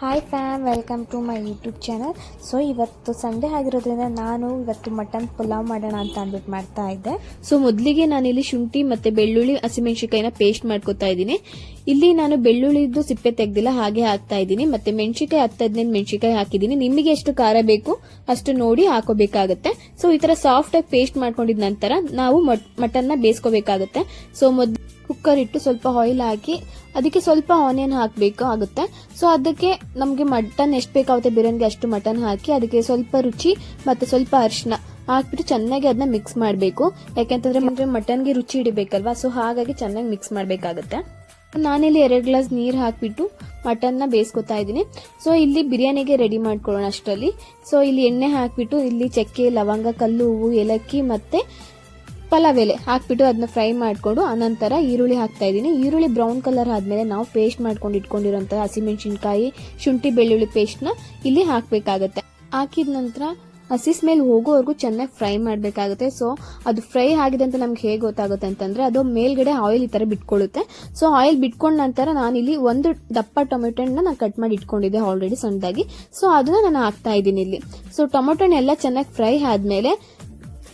Hi fam welcome to my YouTube channel so ಇವತ್ತು Sunday ಆಗಿರೋದ್ರಿಂದ ನಾನು ಇವತ್ತು ಮಟನ್ ಪುಲಾವ್ ಮಾಡೋಣ ಅಂತ ಅಂದ್ಬಿಟ್ಟು ಮಾಡ್ತಾ ಇದ್ದೆ. ಸೊ ಮೊದಲಿಗೆ ನಾನಿಲ್ಲಿ ಶುಂಠಿ ಮತ್ತೆ ಬೆಳ್ಳುಳ್ಳಿ ಹಸಿಮೆಣಸಿಕಾಯಿನ ಪೇಸ್ಟ್ ಮಾಡ್ಕೊತಾ ಇದ್ದೀನಿ. ಇಲ್ಲಿ ನಾನು ಬೆಳ್ಳುಳ್ಳಿದ್ದು ಸಿಪ್ಪೆ ತೆಗ್ದಿಲ್ಲ, ಹಾಗೆ ಹಾಕ್ತಾ ಇದ್ದೀನಿ. ಮತ್ತೆ ಮೆಣಸಿಕಾಯಿ ಹತ್ತು ಹದಿನೈದು ಮೆಣಸಿಕಾಯಿ ಹಾಕಿದ್ದೀನಿ. ನಿಮಗೆ ಎಷ್ಟು ಖಾರ ಬೇಕು ಅಷ್ಟು ನೋಡಿ ಹಾಕೋಬೇಕಾಗುತ್ತೆ. ಸೊ ಈ ಥರ ಸಾಫ್ಟ್ ಆಗಿ ಪೇಸ್ಟ್ ಮಾಡ್ಕೊಂಡಿದ ನಂತರ ನಾವು ಮಟನ್ನ ಬೇಯಿಸ್ಕೋಬೇಕಾಗುತ್ತೆ. ಸೊ ಮೊದ್ ಕುಕ್ಕರ್ ಇಟ್ಟು ಸ್ವಲ್ಪ ಆಯಿಲ್ ಹಾಕಿ, ಅದಕ್ಕೆ ಸ್ವಲ್ಪ ಆನಿಯನ್ ಹಾಕಬೇಕು ಆಗುತ್ತೆ. ಸೊ ಅದಕ್ಕೆ ನಮಗೆ ಮಟನ್ ಎಷ್ಟು ಬೇಕಾಗುತ್ತೆ ಬಿರಿಯಾನಿಗೆ ಅಷ್ಟು ಮಟನ್ ಹಾಕಿ, ಅದಕ್ಕೆ ಸ್ವಲ್ಪ ರುಚಿ ಮತ್ತು ಸ್ವಲ್ಪ ಅರಿಶಿನ ಹಾಕ್ಬಿಟ್ಟು ಚೆನ್ನಾಗಿ ಅದನ್ನ ಮಿಕ್ಸ್ ಮಾಡಬೇಕು. ಯಾಕೆಂತಂದ್ರೆ ಮಟನ್ಗೆ ರುಚಿ ಹಿಡಿಬೇಕಲ್ವಾ ಸೊ ಹಾಗಾಗಿ ಚೆನ್ನಾಗಿ ಮಿಕ್ಸ್ ಮಾಡಬೇಕಾಗುತ್ತೆ. ನಾನಿಲ್ಲಿ ಎರಡು ಗ್ಲಾಸ್ ನೀರು ಹಾಕಿಬಿಟ್ಟು ಮಟನ್ನ ಬೇಯಿಸ್ಕೊತಾ ಇದ್ದೀನಿ. ಸೊ ಇಲ್ಲಿ ಬಿರಿಯಾನಿಗೆ ರೆಡಿ ಮಾಡ್ಕೊಳ್ಳೋಣ ಅಷ್ಟರಲ್ಲಿ. ಸೊ ಇಲ್ಲಿ ಎಣ್ಣೆ ಹಾಕಿಬಿಟ್ಟು, ಇಲ್ಲಿ ಚಕ್ಕೆ, ಲವಂಗ, ಕಲ್ಲು, ಹೂವು, ಏಲಕ್ಕಿ ಮತ್ತೆ ಪಲಾವ್ ಎಲೆ ಹಾಕ್ಬಿಟ್ಟು ಅದನ್ನ ಫ್ರೈ ಮಾಡಿಕೊಂಡು ಅನಂತರ ಈರುಳ್ಳಿ ಹಾಕ್ತಾ ಇದ್ದೀನಿ. ಈರುಳ್ಳಿ ಬ್ರೌನ್ ಕಲರ್ ಆದಮೇಲೆ ನಾವು ಪೇಸ್ಟ್ ಮಾಡ್ಕೊಂಡು ಇಟ್ಕೊಂಡಿರೋಂಥ ಹಸಿಮೆಣಸಿನ್ಕಾಯಿ, ಶುಂಠಿ ಬೆಳ್ಳುಳ್ಳಿ ಪೇಸ್ಟ್ನ ಇಲ್ಲಿ ಹಾಕಬೇಕಾಗತ್ತೆ. ಹಾಕಿದ ನಂತರ ಹಸಿ ಸ್ಮೆಲ್ ಹೋಗೋವರೆಗೂ ಚೆನ್ನಾಗಿ ಫ್ರೈ ಮಾಡಬೇಕಾಗುತ್ತೆ. ಸೊ, ಅದು ಫ್ರೈ ಆಗಿದೆ ಅಂತ ನಮ್ಗೆ ಹೇಗೆ ಗೊತ್ತಾಗುತ್ತೆ ಅಂತಂದ್ರೆ, ಅದು ಮೇಲ್ಗಡೆ ಆಯಿಲ್ ಈ ಥರ ಬಿಟ್ಕೊಳ್ಳುತ್ತೆ. ಸೊ, ಆಯಿಲ್ ಬಿಟ್ಕೊಂಡ ನಂತರ ನಾನಿಲ್ಲಿ ಒಂದು ದಪ್ಪ ಟೊಮೆಟೊನ ನಾನು ಕಟ್ ಮಾಡಿ ಇಟ್ಕೊಂಡಿದ್ದೆ ಆಲ್ರೆಡಿ ಸಣ್ಣದಾಗಿ. ಸೊ, ಅದನ್ನ ನಾನು ಹಾಕ್ತಾ ಇದ್ದೀನಿ ಇಲ್ಲಿ. ಸೊ, ಟೊಮೆಟೊನೆಲ್ಲ ಚೆನ್ನಾಗಿ ಫ್ರೈ ಆದಮೇಲೆ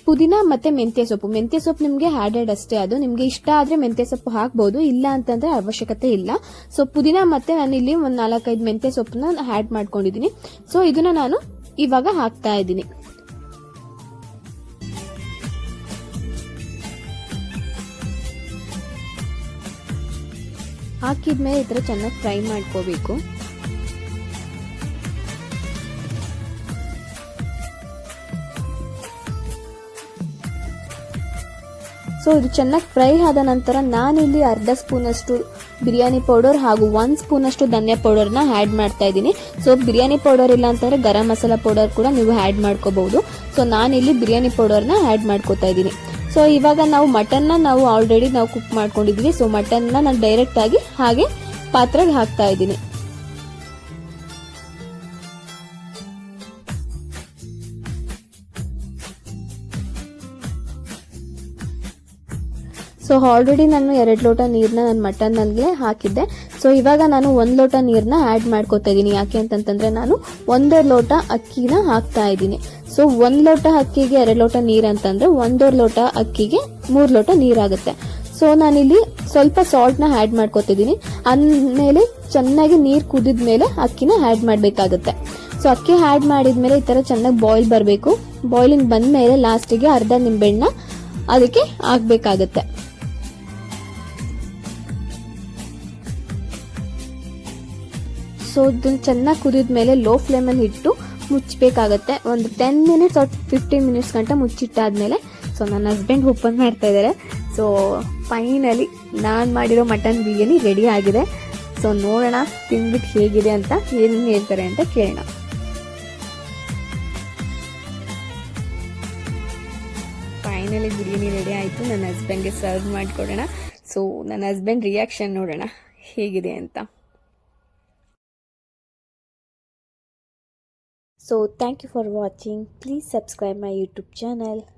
ಪುದೀನ ಮತ್ತೆ ಮೆಂತ್ಯ ಸೊಪ್ಪು. ಮೆಂತ್ಯ ಸೊಪ್ಪು ನಿಮಗೆ ಹ್ಯಾಡೆಡ್ ಅಷ್ಟೇ. ಅದು ನಿಮಗೆ ಇಷ್ಟ ಆದ್ರೆ ಮೆಂತ್ಯ ಸೊಪ್ಪು ಹಾಕ್ಬೋದು. ಇಲ್ಲ ಅಂತಂದ್ರೆ ಅವಶ್ಯಕತೆ ಇಲ್ಲ. ಸೊ ಪುದೀನ ಮತ್ತೆ ನಾನು ಇಲ್ಲಿ ಒಂದು ನಾಲ್ಕೈದು ಮೆಂತ್ಯ ಸೊಪ್ಪನ್ನ ಹ್ಯಾಡ್ ಮಾಡ್ಕೊಂಡಿದ್ದೀನಿ. ಸೊ ಇದನ್ನ ನಾನು ಇವಾಗ ಹಾಕ್ತಾ ಇದ್ದೀನಿ. ಹಾಕಿದ್ಮೇಲೆ ಈ ಥರ ಚೆನ್ನಾಗಿ ಫ್ರೈ ಮಾಡ್ಕೋಬೇಕು. ಸೊ ಇದು ಚೆನ್ನಾಗಿ ಫ್ರೈ ಆದ ನಂತರ ನಾನಿಲ್ಲಿ ಅರ್ಧ ಸ್ಪೂನ್ ಅಷ್ಟು ಬಿರಿಯಾನಿ ಪೌಡರ್ ಹಾಗೂ ಒನ್ ಸ್ಪೂನ್ ಅಷ್ಟು ಧನಿಯಾ ಪೌಡರ್ನ ಆ್ಯಡ್ ಮಾಡ್ತಾ ಇದ್ದೀನಿ. ಸೊ ಬಿರಿಯಾನಿ ಪೌಡರ್ ಇಲ್ಲ ಅಂತಂದರೆ ಗರಂ ಮಸಾಲ ಪೌಡರ್ ಕೂಡ ನೀವು ಆ್ಯಡ್ ಮಾಡ್ಕೋಬಹುದು. ಸೊ ನಾನಿಲ್ಲಿ ಬಿರಿಯಾನಿ ಪೌಡರ್ನ ಆ್ಯಡ್ ಮಾಡ್ಕೋತಾ ಇದ್ದೀನಿ. ಸೊ ಇವಾಗ ನಾವು ಮಟನ್ನ ನಾವು ಆಲ್ರೆಡಿ ನಾವು ಕುಕ್ ಮಾಡ್ಕೊಂಡಿದ್ವಿ. ಸೊ ಮಟನ್ನ ನಾನು ಡೈರೆಕ್ಟ್ ಆಗಿ ಹಾಗೆ ಪಾತ್ರೆಗೆ ಹಾಕ್ತಾ ಇದ್ದೀನಿ. ಸೊ ಆಲ್ರೆಡಿ ನಾನು ಎರಡು ಲೋಟ ನೀರನ್ನ ನಾನು ಮಟನ್ನಲ್ಲಿ ಹಾಕಿದ್ದೆ. ಸೊ ಇವಾಗ ನಾನು ಒಂದು ಲೋಟ ನೀರನ್ನ ಆ್ಯಡ್ ಮಾಡ್ಕೋತಾ ಇದ್ದೀನಿ. ಯಾಕೆ ಅಂತಂತಂದರೆ ನಾನು ಒಂದೇ ಲೋಟ ಅಕ್ಕಿನ ಹಾಕ್ತಾ ಇದ್ದೀನಿ. ಸೊ ಒಂದು ಲೋಟ ಅಕ್ಕಿಗೆ ಎರಡು ಲೋಟ ನೀರು ಅಂತಂದ್ರೆ ಒಂದೂವರೆ ಲೋಟ ಅಕ್ಕಿಗೆ ಮೂರು ಲೋಟ ನೀರಾಗುತ್ತೆ ಸೊ ನಾನಿಲ್ಲಿ ಸ್ವಲ್ಪ ಸಾಲ್ಟ್ನ ಆ್ಯಡ್ ಮಾಡ್ಕೋತಿದ್ದೀನಿ ಅಂದಮೇಲೆ ಚೆನ್ನಾಗಿ ನೀರು ಕುದಿದ ಮೇಲೆ ಅಕ್ಕಿನ ಆ್ಯಡ್ ಮಾಡಬೇಕಾಗುತ್ತೆ. ಸೊ ಅಕ್ಕಿ ಆ್ಯಡ್ ಮಾಡಿದ್ಮೇಲೆ ಈ ಥರ ಚೆನ್ನಾಗಿ ಬಾಯ್ಲ್ ಬರಬೇಕು. ಬಾಯ್ಲಿಂಗ್ ಬಂದಮೇಲೆ ಲಾಸ್ಟಿಗೆ ಅರ್ಧ ನಿಂಬೆಹಣ್ಣ ಅದಕ್ಕೆ ಹಾಕ್ಬೇಕಾಗತ್ತೆ. ಸೊ ಇದನ್ನು ಚೆನ್ನಾಗಿ ಕುದಿದ ಮೇಲೆ ಲೋ ಫ್ಲೇಮಲ್ಲಿ ಇಟ್ಟು ಮುಚ್ಚಬೇಕಾಗತ್ತೆ ಒಂದು ten minutes or fifteen minutes ಗಂಟ ಮುಚ್ಚಿಟ್ಟಾದ್ಮೇಲೆ ಸೊ ನನ್ನ ಹಸ್ಬೆಂಡ್ ಓಪನ್ ಮಾಡ್ತಾ ಇದ್ದಾರೆ ಸೊ ಫೈನಲಿ ನಾನು ಮಾಡಿರೋ ಮಟನ್ ಬಿರಿಯಾನಿ ರೆಡಿ ಆಗಿದೆ. ಸೊ ನೋಡೋಣ ತಿಂದ್ಬಿಟ್ಟು ಹೇಗಿದೆ ಅಂತ ಏನೇನು ಹೇಳ್ತಾರೆ ಅಂತ ಕೇಳೋಣ. ಫೈನಲಿ ಬಿರಿಯಾನಿ ರೆಡಿ ಆಯಿತು. ನನ್ನ ಹಸ್ಬೆಂಡ್ಗೆ ಸರ್ವ್ ಮಾಡಿಕೊಡೋಣ. ಸೊ ನನ್ನ ಹಸ್ಬೆಂಡ್ ರಿಯಾಕ್ಷನ್ ನೋಡೋಣ ಹೇಗಿದೆ ಅಂತ. So thank you for watching. Please subscribe my YouTube channel.